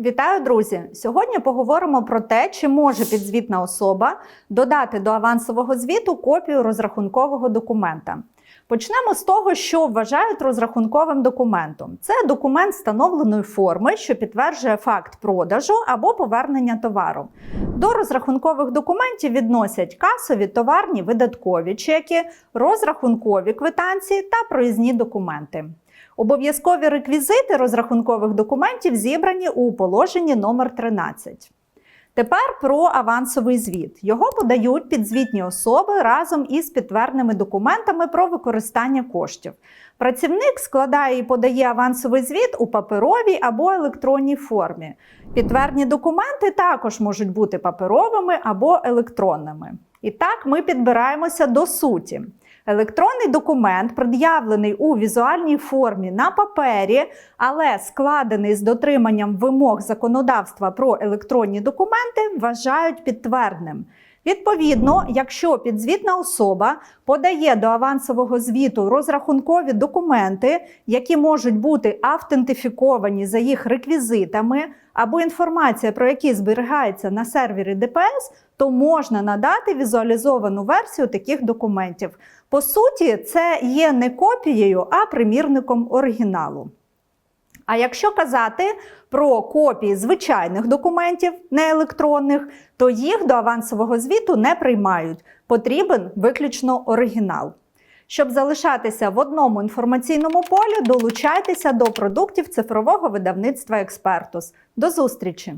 Вітаю, друзі! Сьогодні поговоримо про те, чи може підзвітна особа додати до авансового звіту копію розрахункового документа. Почнемо з того, що вважають розрахунковим документом. Це документ встановленої форми, що підтверджує факт продажу або повернення товару. До розрахункових документів відносять касові, товарні, видаткові чеки, розрахункові квитанції та проїзні документи. Обов'язкові реквізити розрахункових документів зібрані у положенні номер 13. Тепер про авансовий звіт. Його подають підзвітні особи разом із підтвердними документами про використання коштів. Працівник складає і подає авансовий звіт у паперовій або електронній формі. Підтвердні документи також можуть бути паперовими або електронними. І так ми підбираємося до суті. Електронний документ, пред'явлений у візуальній формі на папері, але складений з дотриманням вимог законодавства про електронні документи, вважають підтвердним. Відповідно, якщо підзвітна особа подає до авансового звіту розрахункові документи, які можуть бути автентифіковані за їх реквізитами, або інформація, про які зберігається на сервері ДПС, то можна надати візуалізовану версію таких документів. По суті, це є не копією, а примірником оригіналу. А якщо казати про копії звичайних документів, не електронних, то їх до авансового звіту не приймають. Потрібен виключно оригінал. Щоб залишатися в одному інформаційному полі, долучайтеся до продуктів цифрового видавництва Експертус. До зустрічі!